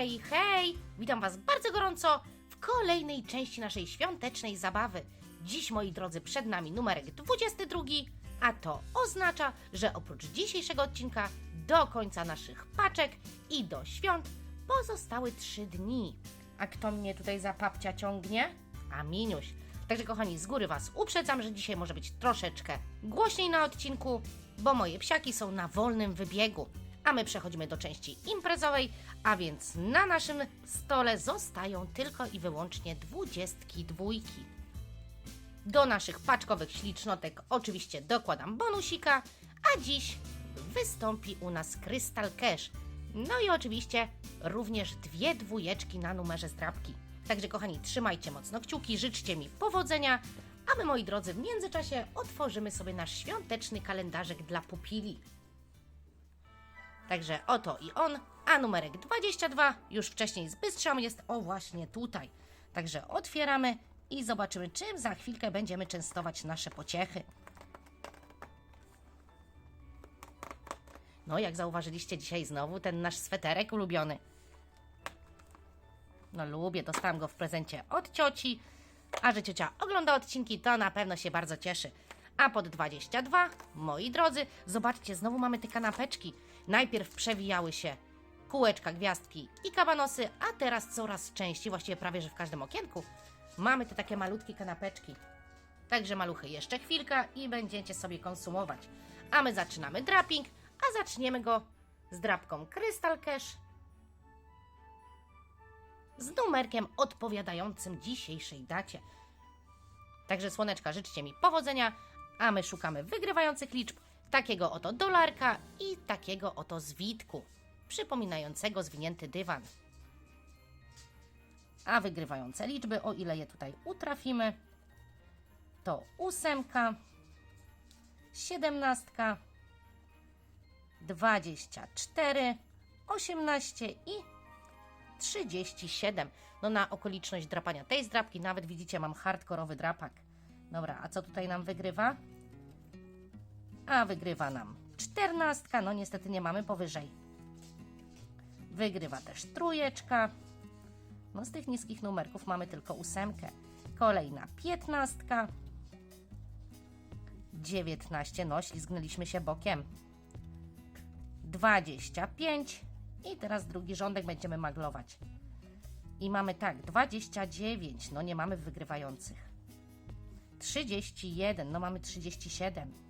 Hej, hej! Witam Was bardzo gorąco w kolejnej części naszej świątecznej zabawy. Dziś, moi drodzy, przed nami numerek 22, a to oznacza, że oprócz dzisiejszego odcinka do końca naszych paczek i do świąt pozostały 3 dni. A kto mnie tutaj za papcia ciągnie? A Miniuś. Także kochani, z góry Was uprzedzam, że dzisiaj może być troszeczkę głośniej na odcinku, bo moje psiaki są na wolnym wybiegu. A my przechodzimy do części imprezowej, a więc na naszym stole zostają tylko i wyłącznie dwudziestki dwójki. Do naszych paczkowych ślicznotek oczywiście dokładam bonusika, a dziś wystąpi u nas Crystal Cash. No i oczywiście również dwie dwójeczki na numerze zdrabki. Także kochani, trzymajcie mocno kciuki, życzcie mi powodzenia, a my moi drodzy w międzyczasie otworzymy sobie nasz świąteczny kalendarzyk dla pupili. Także oto i on, a numerek 22 już wcześniej zbystrzał jest o właśnie tutaj. Także otwieramy i zobaczymy, czym za chwilkę będziemy częstować nasze pociechy. No, jak zauważyliście dzisiaj znowu ten nasz sweterek ulubiony. No lubię, dostałam go w prezencie od cioci, a że ciocia ogląda odcinki, to na pewno się bardzo cieszy. A pod 22, moi drodzy, zobaczcie, znowu mamy te kanapeczki. Najpierw przewijały się kółeczka, gwiazdki i kabanosy, a teraz coraz częściej, właściwie prawie że w każdym okienku, mamy te takie malutkie kanapeczki. Także maluchy, jeszcze chwilka i będziecie sobie konsumować. A my zaczynamy draping, a zaczniemy go z drapką Crystal Cash z numerkiem odpowiadającym dzisiejszej dacie. Także słoneczka, życzcie mi powodzenia, a my szukamy wygrywających liczb, takiego oto dolarka i takiego oto zwitku, przypominającego zwinięty dywan. A wygrywające liczby, o ile je tutaj utrafimy, to ósemka, siedemnastka, dwadzieścia cztery, osiemnaście i 37. No na okoliczność drapania tej zdrapki nawet widzicie mam hardkorowy drapak. Dobra, a co tutaj nam wygrywa? A wygrywa nam 14. No niestety nie mamy powyżej. Wygrywa też trójeczka. No z tych niskich numerków mamy tylko ósemkę. Kolejna 15. 19. No ślizgnęliśmy się bokiem. 25. I teraz drugi rządek będziemy maglować. I mamy tak, 29, no nie mamy wygrywających. 31, no mamy 37.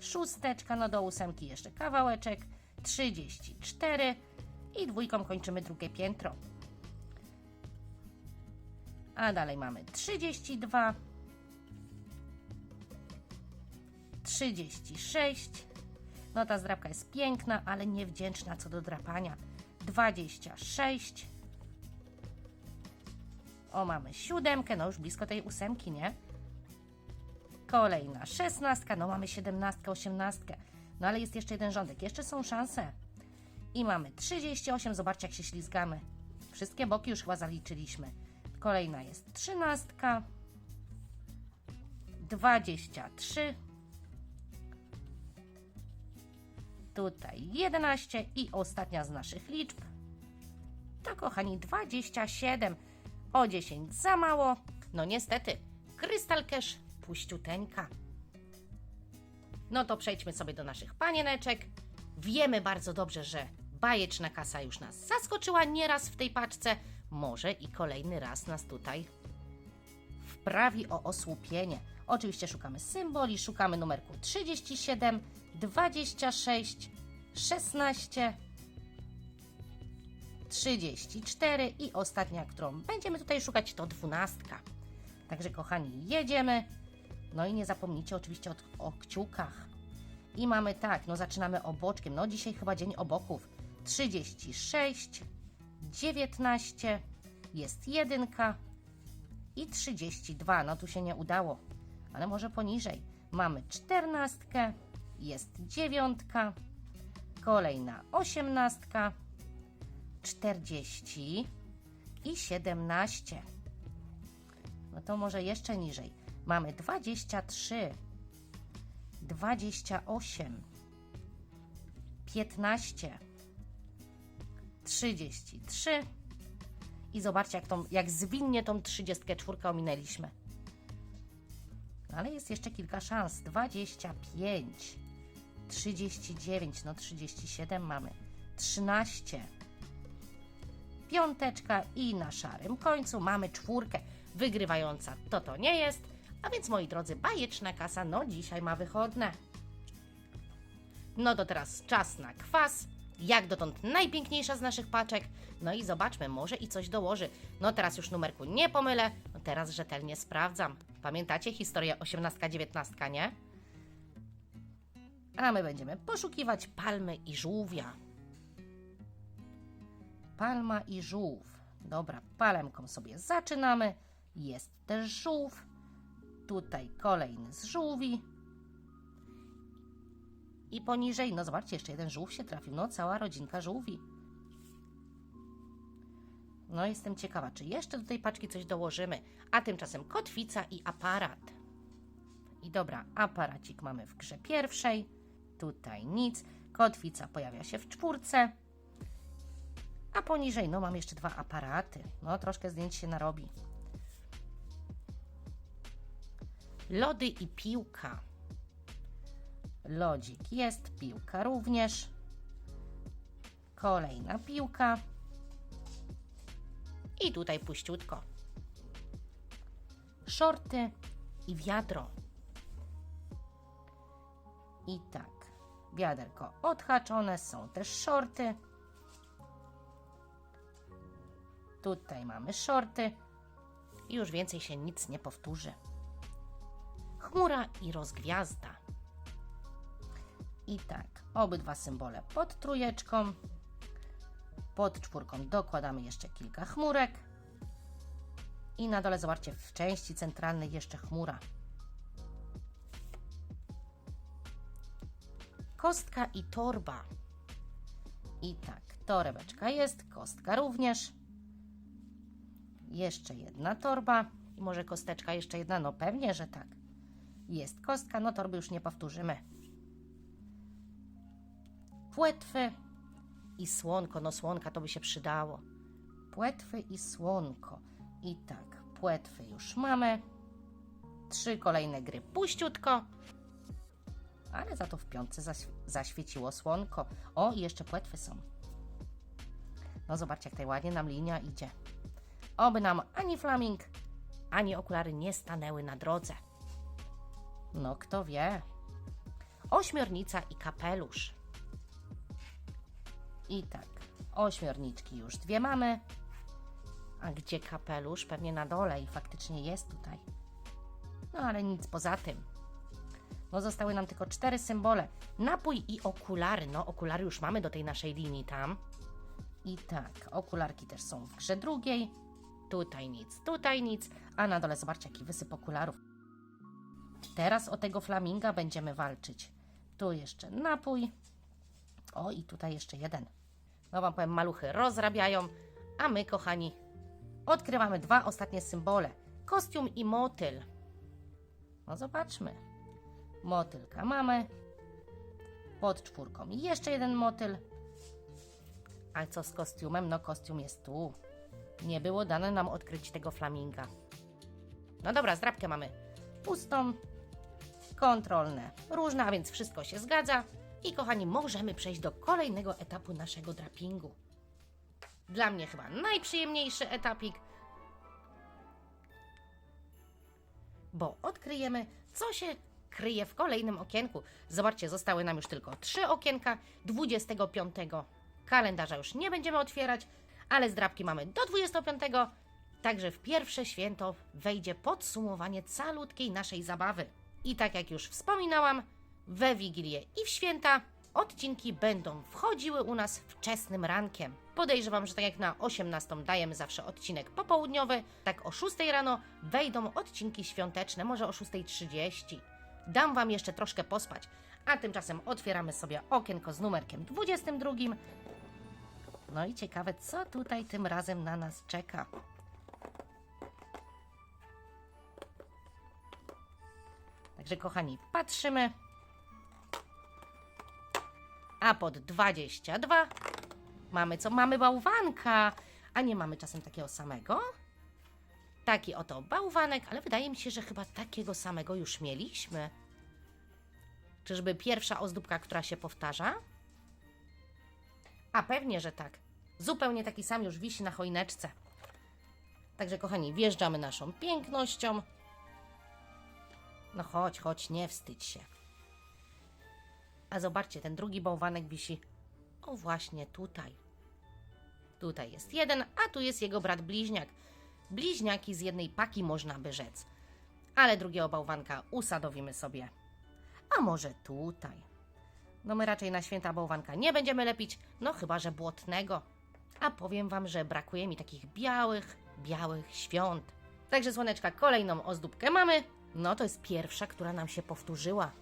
Szósteczka, no do ósemki jeszcze kawałeczek. 34 i dwójką kończymy drugie piętro. A dalej mamy 32, 36, no ta zdrabka jest piękna, ale niewdzięczna co do drapania. 26. O, mamy siódemkę, no już blisko tej ósemki, nie? Kolejna szesnastka, no mamy siedemnastkę, osiemnastkę. No ale jest jeszcze jeden rządek, jeszcze są szanse. I mamy 38, zobaczcie jak się ślizgamy. Wszystkie boki już chyba zaliczyliśmy. Kolejna jest trzynastka. 23. Tutaj 11 i ostatnia z naszych liczb to kochani 27. O 10 za mało. No niestety, Crystal Cash puściuteńka. No to przejdźmy sobie do naszych panieneczek. Wiemy bardzo dobrze, że bajeczna kasa już nas zaskoczyła nieraz w tej paczce. Może i kolejny raz nas tutaj wprawi o osłupienie. Oczywiście szukamy symboli, szukamy numerku 37, 26, 16, 34 i ostatnia, którą będziemy tutaj szukać to 12. Także kochani, jedziemy. No i nie zapomnijcie oczywiście o, o kciukach. I mamy tak, no zaczynamy oboczkiem. No dzisiaj chyba dzień oboków. 36, 19, jest jedynka i 32. No tu się nie udało, ale może poniżej. Mamy czternastkę, jest dziewiątka, kolejna osiemnastka, 40 i 17. No to może jeszcze niżej. Mamy 23, 28, 15, 33. I zobaczcie, jak, tą, jak zwinnie tą 34 ominęliśmy. No ale jest jeszcze kilka szans. 25, 39, no 37 mamy, 13, piąteczka i na szarym końcu mamy czwórkę. Wygrywająca to to nie jest, a więc moi drodzy, bajeczna kasa no dzisiaj ma wychodne. No to teraz czas na kwas. Jak dotąd najpiękniejsza z naszych paczek. No i zobaczmy, może i coś dołoży. No teraz już numerku nie pomylę, no teraz rzetelnie sprawdzam. Pamiętacie historię 18-19, nie? A my będziemy poszukiwać palmy i żółwia. Palma i żółw. Dobra, palemką sobie zaczynamy. Jest też żółw. Tutaj kolejny z żółwi. I poniżej, no zobaczcie, jeszcze jeden żółw się trafił. No, cała rodzinka żółwi. No, jestem ciekawa, czy jeszcze do tej paczki coś dołożymy. A tymczasem kotwica i aparat. I dobra, aparacik mamy w grze pierwszej. Tutaj nic. Kotwica pojawia się w czwórce. A poniżej, no mam jeszcze dwa aparaty. No, troszkę zdjęć się narobi. Lody i piłka. Lodzik jest, piłka również. Kolejna piłka. I tutaj puściutko. Shorty i wiadro. I tak, wiaderko odhaczone, są też shorty. Tutaj mamy shorty. I już więcej się nic nie powtórzy. Chmura i rozgwiazda. I tak, obydwa symbole pod trójeczką. Pod czwórką dokładamy jeszcze kilka chmurek. I na dole, zobaczcie, w części centralnej jeszcze chmura. Kostka i torba. I tak, torebeczka jest, kostka również. Jeszcze jedna torba. I może kosteczka jeszcze jedna? No pewnie, że tak. Jest kostka, no torby już nie powtórzymy. Płetwy i słonko. No słonka to by się przydało. Płetwy i słonko. I tak, płetwy już mamy. Trzy kolejne gry puściutko. Ale za to w piątce zaś zaświeciło słonko. O, i jeszcze płetwy są. No zobaczcie, jak tutaj ładnie nam linia idzie. Oby nam ani flaming, ani okulary nie stanęły na drodze. No kto wie. Ośmiornica i kapelusz. I tak, ośmiorniczki już dwie mamy. A gdzie kapelusz? Pewnie na dole i faktycznie jest tutaj. No ale nic poza tym. No zostały nam tylko cztery symbole. Napój i okulary. No okulary już mamy do tej naszej linii tam. I tak, okularki też są w grze drugiej. Tutaj nic, tutaj nic. A na dole zobaczcie jaki wysyp okularów. Teraz o tego flaminga będziemy walczyć. Tu jeszcze napój. O i tutaj jeszcze jeden. No wam powiem, maluchy rozrabiają, a my, kochani, odkrywamy dwa ostatnie symbole. Kostium i motyl. No zobaczmy. Motylka mamy. Pod czwórką jeszcze jeden motyl. A co z kostiumem? No kostium jest tu. Nie było dane nam odkryć tego flaminga. No dobra, zdrabkę mamy pustą, kontrolne, różne, a więc wszystko się zgadza. I kochani, możemy przejść do kolejnego etapu naszego drapingu. Dla mnie chyba najprzyjemniejszy etapik, bo odkryjemy, co się kryje w kolejnym okienku. Zobaczcie, zostały nam już tylko trzy okienka. 25 kalendarza już nie będziemy otwierać, ale zdrabki mamy do 25. Także w pierwsze święto wejdzie podsumowanie calutkiej naszej zabawy. I tak jak już wspominałam, we Wigilię i w święta odcinki będą wchodziły u nas wczesnym rankiem. Podejrzewam, że tak jak na 18 dajemy zawsze odcinek popołudniowy, tak o 6 rano wejdą odcinki świąteczne, może o 6.30. Dam Wam jeszcze troszkę pospać, a tymczasem otwieramy sobie okienko z numerkiem 22. No i ciekawe, co tutaj tym razem na nas czeka. Także kochani, patrzymy. A pod 22 Mamy co? Mamy bałwanka. A nie mamy czasem takiego samego? Taki oto bałwanek, ale wydaje mi się, że chyba takiego samego już mieliśmy. Czyżby pierwsza ozdóbka, która się powtarza? A pewnie, że tak. Zupełnie taki sam już wisi na choineczce. Także, kochani, wjeżdżamy naszą pięknością. No chodź, chodź, nie wstydź się. A zobaczcie, ten drugi bałwanek wisi. O, właśnie tutaj. Tutaj jest jeden, a tu jest jego brat bliźniak. Bliźniaki z jednej paki, można by rzec. Ale drugiego bałwanka usadowimy sobie. A może tutaj? No my raczej na święta bałwanka nie będziemy lepić, no chyba, że błotnego. A powiem wam, że brakuje mi takich białych, białych świąt. Także słoneczka, kolejną ozdóbkę mamy. No to jest pierwsza, która nam się powtórzyła.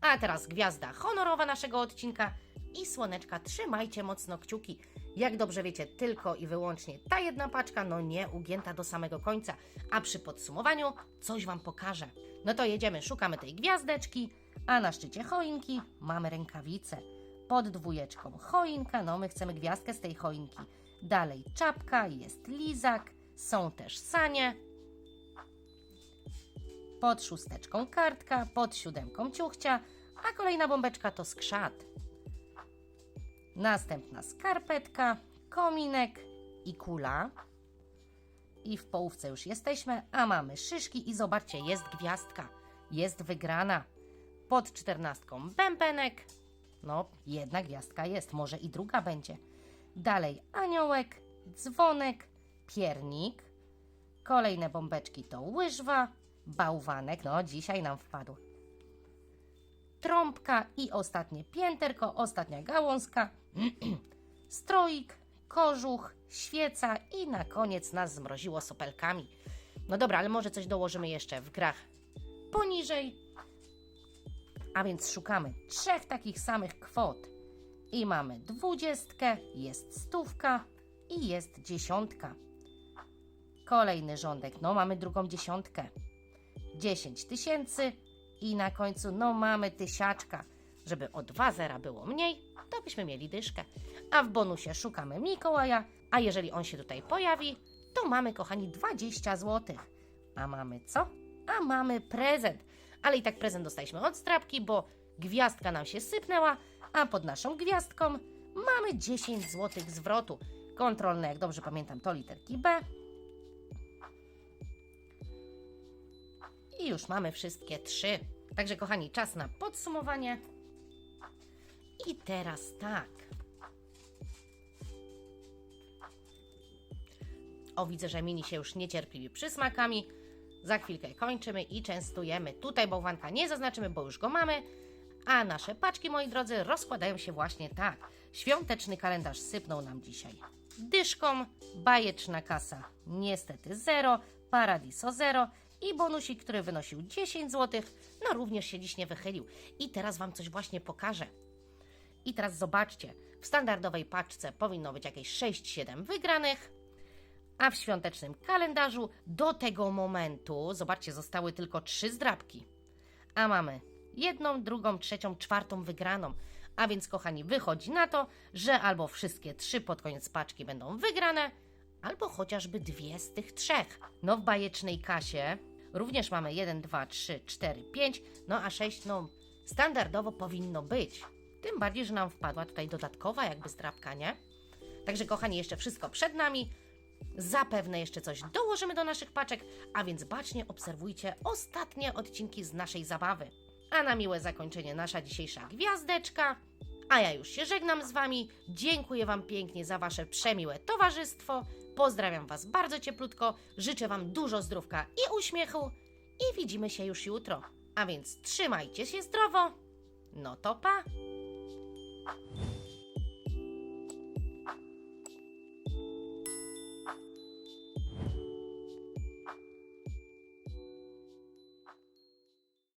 A teraz gwiazda honorowa naszego odcinka i słoneczka, trzymajcie mocno kciuki. Jak dobrze wiecie, tylko i wyłącznie ta jedna paczka, no nie ugięta do samego końca. A przy podsumowaniu coś Wam pokażę. No to jedziemy, szukamy tej gwiazdeczki, a na szczycie choinki mamy rękawice. Pod dwójeczką choinka, no my chcemy gwiazdkę z tej choinki. Dalej czapka, jest lizak, są też sanie. Pod szósteczką kartka, pod siódemką ciuchcia, a kolejna bombeczka to skrzat. Następna skarpetka, kominek i kula. I w połówce już jesteśmy, a mamy szyszki i zobaczcie, jest gwiazdka, jest wygrana. Pod czternastką bębenek, no jedna gwiazdka jest, może i druga będzie. Dalej aniołek, dzwonek, piernik, kolejne bombeczki to łyżwa, bałwanek, no dzisiaj nam wpadł. Trąbka i ostatnie pięterko, ostatnia gałązka, stroik, kożuch, świeca i na koniec nas zmroziło sopelkami. No dobra, ale może coś dołożymy jeszcze w grach poniżej. A więc szukamy trzech takich samych kwot. I mamy dwudziestkę, jest stówka i jest dziesiątka. Kolejny rządek, no mamy drugą dziesiątkę. 10 tysięcy i na końcu, no mamy tysiaczka. Żeby o dwa zera było mniej, to byśmy mieli dyszkę. A w bonusie szukamy Mikołaja, a jeżeli on się tutaj pojawi, to mamy, kochani, 20 zł. A mamy co? A mamy prezent. Ale i tak prezent dostaliśmy od strapki, bo gwiazdka nam się sypnęła, a pod naszą gwiazdką mamy 10 zł zwrotu. Kontrolne, jak dobrze pamiętam, to literki B. I już mamy wszystkie trzy. Także, kochani, czas na podsumowanie. I teraz tak. O, widzę, że mini się już niecierpliwi przysmakami. Za chwilkę kończymy i częstujemy. Tutaj bałwanka nie zaznaczymy, bo już go mamy. A nasze paczki, moi drodzy, rozkładają się właśnie tak. Świąteczny kalendarz sypnął nam dzisiaj dyszką, bajeczna kasa niestety zero, paradiso zero i bonusik, który wynosił 10 zł, no również się dziś nie wychylił. I teraz Wam coś właśnie pokażę. I teraz zobaczcie, w standardowej paczce powinno być jakieś 6-7 wygranych, a w świątecznym kalendarzu do tego momentu, zobaczcie, zostały tylko trzy zdrabki. A mamy jedną, drugą, trzecią, czwartą wygraną. A więc, kochani, wychodzi na to, że albo wszystkie trzy pod koniec paczki będą wygrane, albo chociażby dwie z tych trzech. No w bajecznej kasie również mamy 1, 2, 3, 4, 5, no a 6, no standardowo powinno być. Tym bardziej, że nam wpadła tutaj dodatkowa jakby zdrabka, nie? Także kochani, jeszcze wszystko przed nami. Zapewne jeszcze coś dołożymy do naszych paczek, a więc bacznie obserwujcie ostatnie odcinki z naszej zabawy. A na miłe zakończenie nasza dzisiejsza gwiazdeczka. A ja już się żegnam z Wami. Dziękuję Wam pięknie za Wasze przemiłe towarzystwo. Pozdrawiam Was bardzo cieplutko. Życzę Wam dużo zdrówka i uśmiechu. I widzimy się już jutro. A więc trzymajcie się zdrowo. No to pa!